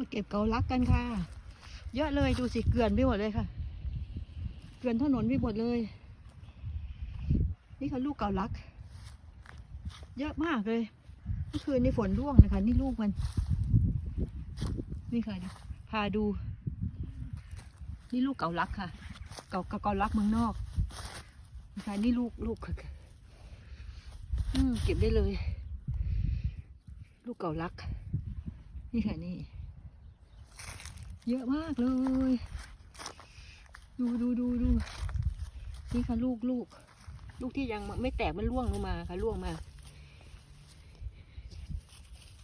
มาเก็บเกาลักกันค่ะ เยอะเลยดูสิเกลื่อนไปหมดเลยค่ะ เกลื่อนถนนไปหมดเลย นี่ค่ะลูกเกาลัก เยอะมากเลยเมื่อคืนนี่ฝนร่วงนะคะ นี่ลูกมัน นี่ค่ะดูพาดู นี่ลูกเกาลักค่ะเกาเกาเกาลักเมืองนอกนะคะนี่ลูกลูกค่ะอืมเก็บได้เลย ลูกเกาลัก นี่ค่ะนี่ เยอะมากเลย ดูดูดูดูนี่ค่ะลูกลูกลูกที่ยังไม่แตกมันร่วงลงมาค่ะร่วงมา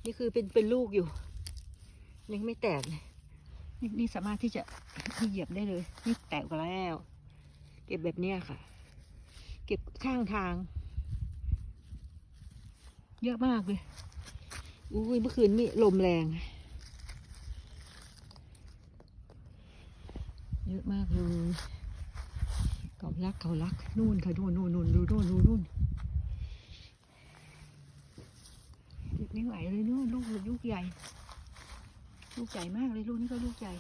นี่คือเป็นเป็นลูกอยู่ ยังไม่แตกนี่นี่สามารถที่จะที่เหยียบได้เลย นี่แตกไปแล้ว เก็บแบบเนี้ยค่ะ เก็บข้างทาง เยอะมากเลยอุ้ยเมื่อคืนนี่ลมแรง เยอะมากเลยเกาลักเกาลักนู่นค่ะนู่นนู่นนู่นดูนู่นดูนู่นเก็บไม่ไหวเลยนู่นลูกลูกใหญ่ ลูกใหญ่มากเลยลูกนี้ก็ลูกใหญ่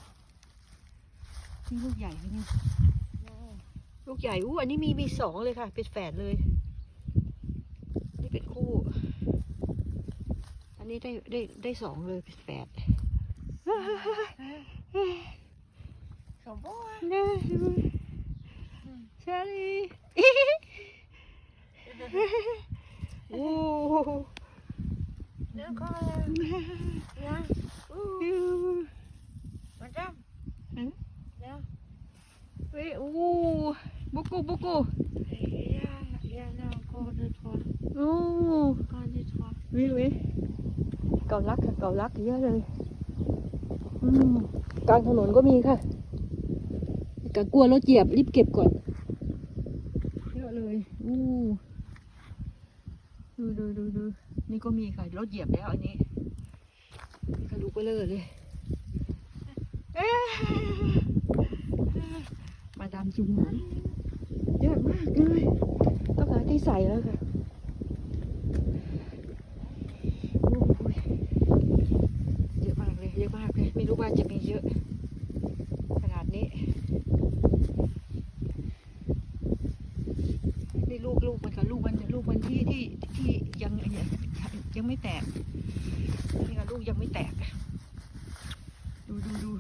นี่ลูกใหญ่เลยนี่ลูกใหญ่อู้อันนี้มีมีสองเลยค่ะ เป็นแฝดเลย นี่เป็นคู่ อันนี้ได้ได้ได้สองเลยเป็นแฝด สมบูรณ์นะชาลีโอ้เนื้อก็เลยนะอู้มาจ้ำเนื้อเฮ้ยโอ้บุกูบุกูยายานาโกเดทอนโอ้กอเดทอนวิววิเกาลักค่ะเกะกลัวรถเหยียบรีบเก็บก่อนเยอะเลยอู้ดูดูดูดูนี่ก็มีค่ะรถเหยียบแล้วอันนี้นี่ก็ลูกไปเลยเลยเอมาดามจุงหนเยอะมากเลยต้องหาที่ใส่แล้วค่ะโอ้ยเยอะมากเลยเยอะมากเลยไม่รู้ว่าจะมีเยอะ ขนาดนี้ นี่ลูกลูกมันค่ะลูกมันลูกมันที่ที่ที่ยังยัง ยังไม่แตก นี่ค่ะลูกยังไม่แตก ดูดูดู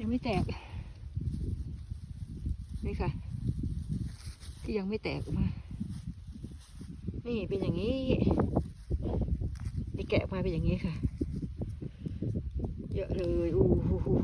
ยังไม่แตก นี่ค่ะ ที่ยังไม่แตกออกมา นี่เป็นอย่างนี้ นี่แกะมาเป็นอย่างนี้ค่ะ เยอะเลย อู้หู